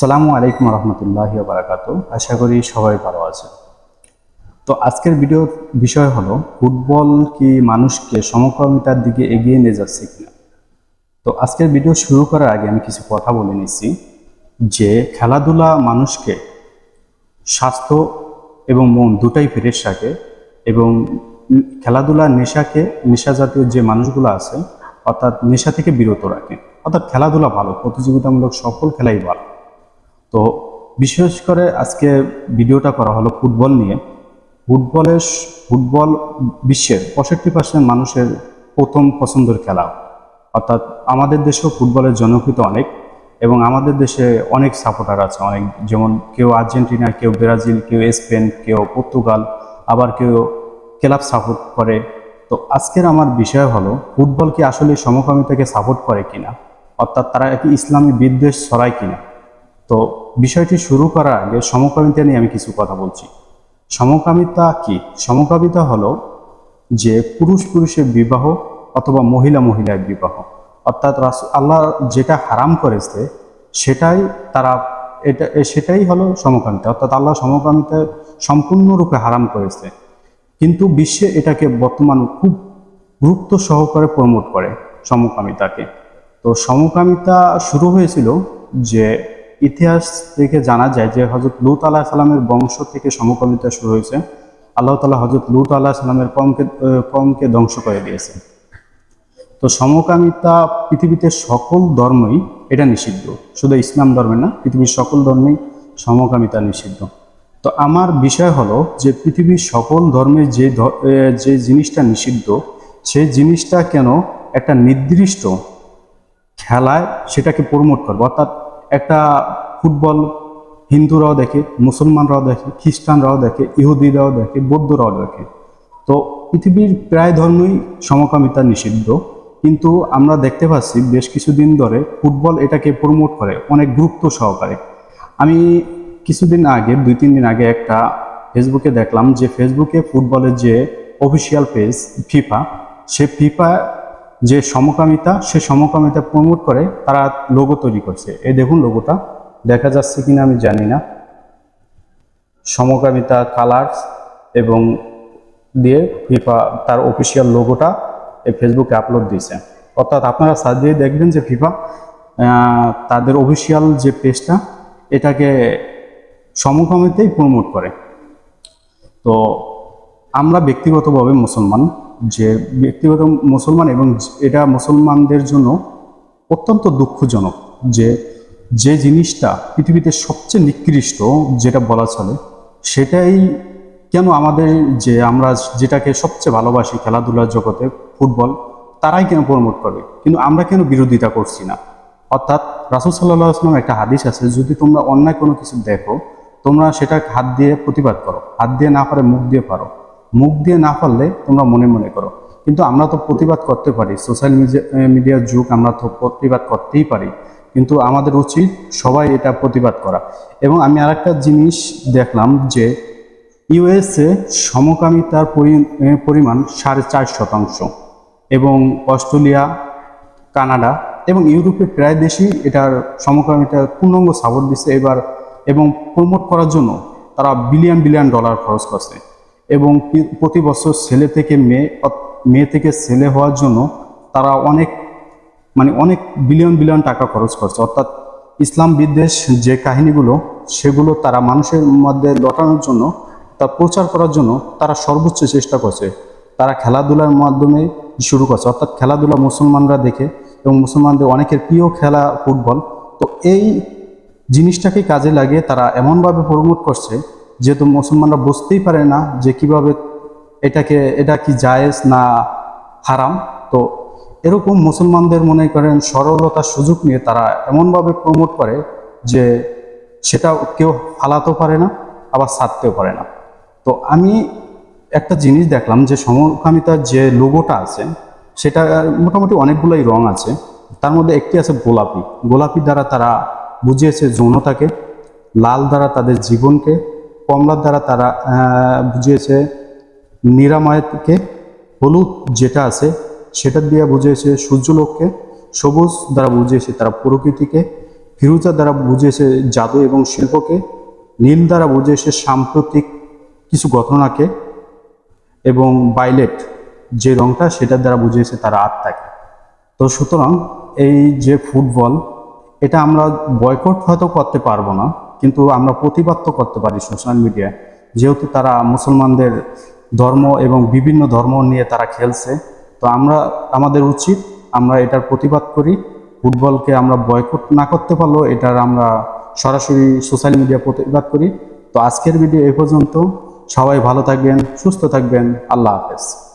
সালামু আলাইকুম রহমতুল্লাহ বারাকাতু আশা করি সবাই ভালো আছে তো আজকের ভিডিওর বিষয় হলো, ফুটবল কি মানুষকে সমকামিতার দিকে এগিয়ে নিয়ে যাচ্ছে কিনা? তো আজকের ভিডিও শুরু করার আগে আমি কিছু কথা বলে নিচ্ছি, যে খেলাধুলা মানুষকে স্বাস্থ্য এবং মন দুটাই ফ্রেশ রাখে এবং খেলাধুলা নেশাকে নেশা জাতীয় যে মানুষগুলো আছে, অর্থাৎ নেশা থেকে বিরত রাখে। অর্থাৎ খেলাধুলা ভালো, প্রতিযোগিতামূলক সকল খেলাই ভালো। তো বিশেষ করে আজকে ভিডিওটা করা হলো ফুটবল নিয়ে। ফুটবলের ফুটবল বিশ্বের পঁয়ষট্টি পার্সেন্ট মানুষের প্রথম পছন্দের খেলা। অর্থাৎ আমাদের দেশেও ফুটবলের জনপ্রিয়তা অনেক এবং আমাদের দেশে অনেক সাপোর্টার আছে। অনেক যেমন কেউ আর্জেন্টিনা, কেউ ব্রাজিল, কেউ স্পেন, কেউ পর্তুগাল, আবার কেউ ক্লাব সাপোর্ট করে। তো আজকের আমার বিষয় হলো, ফুটবল কি আসলে সমকামিতাকে সাপোর্ট করে কিনা? অর্থাৎ তারা কি ইসলামী বিদ্বেষ ছড়ায় কিনা? তো বিষয়টি শুরু করার আগে সমকামিতা নিয়ে আমি কিছু কথা বলছি। সমকামিতা কি? সমকামিতা হলো যে পুরুষ পুরুষের বিবাহ অথবা মহিলা মহিলার বিবাহ। অর্থাৎ আল্লাহ যেটা হারাম করেছে, সেটাই তারা, এটা সেটাই হলো সমকামিতা। অর্থাৎ আল্লাহ সমকামিতা সম্পূর্ণরূপে হারাম করেছে। কিন্তু বিশ্বে এটাকে বর্তমান খুব গুরুত্ব সহকারে প্রমোট করে সমকামিতাকে। তো সমকামিতা শুরু হয়েছিল যে ইতিহাস থেকে জানা যায় যে হজরত লুত আলাহ সালামের বংশ থেকে সমকামিতা শুরু হয়েছে। আল্লাহ তালা হজরত লুত আলাহ সালামের কমকে কমকে ধ্বংস করে দিয়েছে। তো সমকামিতা পৃথিবীতে সকল ধর্মই এটা নিষিদ্ধ। শুধু ইসলাম ধর্মে না, পৃথিবীর সকল ধর্মেই সমকামিতা নিষিদ্ধ। তো আমার বিষয় হলো যে পৃথিবীর সকল ধর্মের যে যে জিনিসটা নিষিদ্ধ সেই জিনিসটা কেন একটা নির্দিষ্ট খেলায় সেটাকে প্রমোট করব? অর্থাৎ একটা ফুটবল হিন্দুরাও দেখে, মুসলমানরাও দেখে, খ্রিস্টানরাও দেখে, ইহুদিরাও দেখে, বৌদ্ধরাও দেখে। তো পৃথিবীর প্রায় ধর্মই সমকামিতা নিষিদ্ধ। কিন্তু আমরা দেখতে পাচ্ছি বেশ কিছুদিন ধরে ফুটবল এটাকে প্রমোট করে, অনেক গুরুত্ব সহকারে। আমি কিছুদিন আগে দুই তিন দিন আগে একটা ফেসবুকে দেখলাম যে ফেসবুকে ফুটবলের যে অফিসিয়াল পেজ ফিফা, সে ফিফা যে সমকামিতা, সে সমকামিতা প্রমোট করে তারা লোগো তৈরি করছে। এই দেখুন লোগোটা দেখা যাচ্ছে কিনা আমি জানি না। সমকামিতা কালার্স এবং দিয়ে ফিফা তার অফিসিয়াল লোগোটা এই ফেসবুকে আপলোড দিয়েছে। অর্থাৎ আপনারা সার্চ দিয়ে দেখবেন যে ফিফা তাদের অফিসিয়াল যে পেজটা এটাকে সমকামিতেই প্রমোট করে। তো আমরা ব্যক্তিগতভাবে মুসলমান। যে ব্যক্তিগত মুসলমান এবং এটা মুসলমানদের জন্য অত্যন্ত দুঃখজনক যে যে জিনিসটা পৃথিবীতে সবচেয়ে নিকৃষ্ট যেটা বলা চলে, সেটাই কেন আমাদের যে আমরা যেটাকে সবচেয়ে ভালোবাসি খেলাধুলার জগতে, ফুটবল, তারাই কেন প্রমোট করবে কিন্তু আমরা কেন বিরোধিতা করছি না? অর্থাৎ রাসুল সাল্লাহ আসলাম একটা হাদিস আছে, যদি তোমরা অন্যায় কোনো কিছু দেখো, তোমরা সেটা হাত দিয়ে প্রতিবাদ করো, হাত দিয়ে না পারে মুখ দিয়ে পারো। মুখ দিয়ে না পারলে তোমরা মনে মনে করো। কিন্তু আমরা তো প্রতিবাদ করতে পারি। সোশ্যাল মিডিয়ার যুগ আমরা তো প্রতিবাদ করতেই পারি। কিন্তু আমাদের উচিত সবাই এটা প্রতিবাদ করা। এবং আমি আরেকটা জিনিস দেখলাম যে ইউএসএ সমকামিতার পরিমাণ সাড়ে চার শতাংশ এবং অস্ট্রেলিয়া, কানাডা এবং ইউরোপের প্রায় দেশই এটার সমকামিতার পূর্ণাঙ্গ সাপোর্ট দিচ্ছে এবার এবং প্রমোট করার জন্য তারা বিলিয়ন বিলিয়ন ডলার খরচ করছে। এবং প্রতি বছর ছেলে থেকে মেয়ে মেয়ে থেকে ছেলে হওয়ার জন্য তারা অনেক মানে অনেক বিলিয়ন বিলিয়ন টাকা খরচ করছে। অর্থাৎ ইসলাম বিদ্বেষ যে কাহিনীগুলো, সেগুলো তারা মানুষের মধ্যে লটানোর জন্য, তা প্রচার করার জন্য তারা সর্বোচ্চ চেষ্টা করছে। তারা খেলাধুলার মাধ্যমে শুরু করছে। অর্থাৎ খেলাধুলা মুসলমানরা দেখে এবং মুসলমানদের অনেকের প্রিয় খেলা ফুটবল। তো এই জিনিসটাকে কাজে লাগিয়ে তারা এমনভাবে প্রমোট করছে যেহেতু মুসলমানরা বুঝতেই পারে না যে কীভাবে এটাকে, এটা কি জায়েজ না হারাম, তো এরকম মুসলমানদের মনে করেন সরলতার সুযোগ নিয়ে তারা এমনভাবে প্রমোট করে যে সেটা কেউ ফালাতেও পারে না, আবার ছাড়তেও পারে না। তো আমি একটা জিনিস দেখলাম যে সমকামিতার যে লোগোটা আছে সেটা মোটামুটি অনেকগুলোই রং আছে। তার মধ্যে একটি আছে গোলাপি। গোলাপি দ্বারা তারা বুঝিয়েছে যৌনতাকে, লাল দ্বারা তাদের জীবনকে কমলার দ্বারা তারা বুঝিয়েছে নিরাময়কে, হলুদ যেটা আছে সেটা দিয়ে বুঝিয়েছে সূর্যলোককে, সবুজ দ্বারা বুঝিয়েছে তারা প্রকৃতিকে, ফিরুজা দ্বারা বুঝিয়েছে জাদু এবং শিল্পকে, নীল দ্বারা বুঝিয়েছে সাম্প্রতিক কিছু ঘটনাকে এবং বাইলেট যে রংটা সেটার দ্বারা বুঝিয়েছে তারা আত্মাকে। তো সুতরাং এই যে ফুটবল এটা আমরা বয়কট হয়তো করতে পারব না। কিন্তু আমরা প্রতিবাদ তো করতে পারি সোশ্যাল মিডিয়ায়। যেহেতু তারা মুসলমানদের ধর্ম এবং বিভিন্ন ধর্ম নিয়ে তারা খেলছে, তো আমরা, আমাদের উচিত আমরা এটার প্রতিবাদ করি। ফুটবলকে আমরা বয়কট না করতে পারলেও এটার আমরা সরাসরি সোশ্যাল মিডিয়া প্রতিবাদ করি। তো আজকের ভিডিও এ পর্যন্ত। সবাই ভালো থাকবেন, সুস্থ থাকবেন। আল্লাহ হাফেজ।